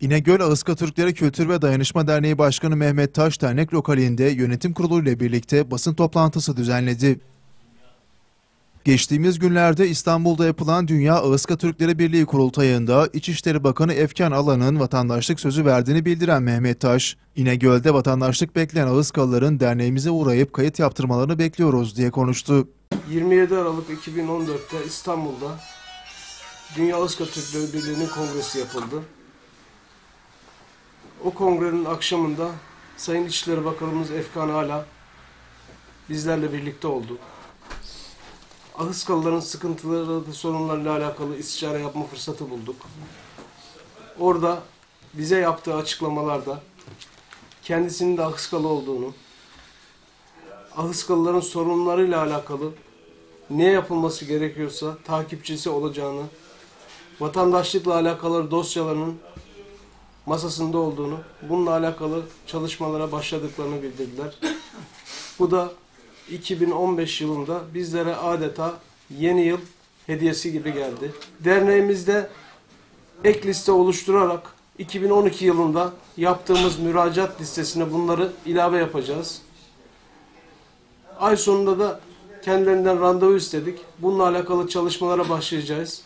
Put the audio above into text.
İnegöl Ağızka Türkleri Kültür ve Dayanışma Derneği Başkanı Mehmet Taş dernek lokalinde yönetim kurulu ile birlikte basın toplantısı düzenledi. Geçtiğimiz günlerde İstanbul'da yapılan Dünya Ağızka Türkleri Birliği kurultayında İçişleri Bakanı Efkan Alan'ın vatandaşlık sözü verdiğini bildiren Mehmet Taş, İnegöl'de vatandaşlık bekleyen Ağızkalıların derneğimize uğrayıp kayıt yaptırmalarını bekliyoruz diye konuştu. 27 Aralık 2014'te İstanbul'da Dünya Iska Türkleri Birliği'nin kongresi yapıldı. O kongrenin akşamında Sayın İçişleri Bakanımız Efkan Ala bizlerle birlikte oldu. Ahıskalıların sıkıntıları sorunlarla alakalı istişare yapma fırsatı bulduk. Orada bize yaptığı açıklamalarda kendisinin de Ahıskalı olduğunu, Ahıskalıların sorunlarıyla alakalı ne yapılması gerekiyorsa takipçisi olacağını, vatandaşlıkla alakalı dosyalarının masasında olduğunu, bununla alakalı çalışmalara başladıklarını bildirdiler. Bu da 2015 yılında bizlere adeta yeni yıl hediyesi gibi geldi. Derneğimizde ek liste oluşturarak 2012 yılında yaptığımız müracaat listesine bunları ilave yapacağız. Ay sonunda da kendilerinden randevu istedik. Bununla alakalı çalışmalara başlayacağız.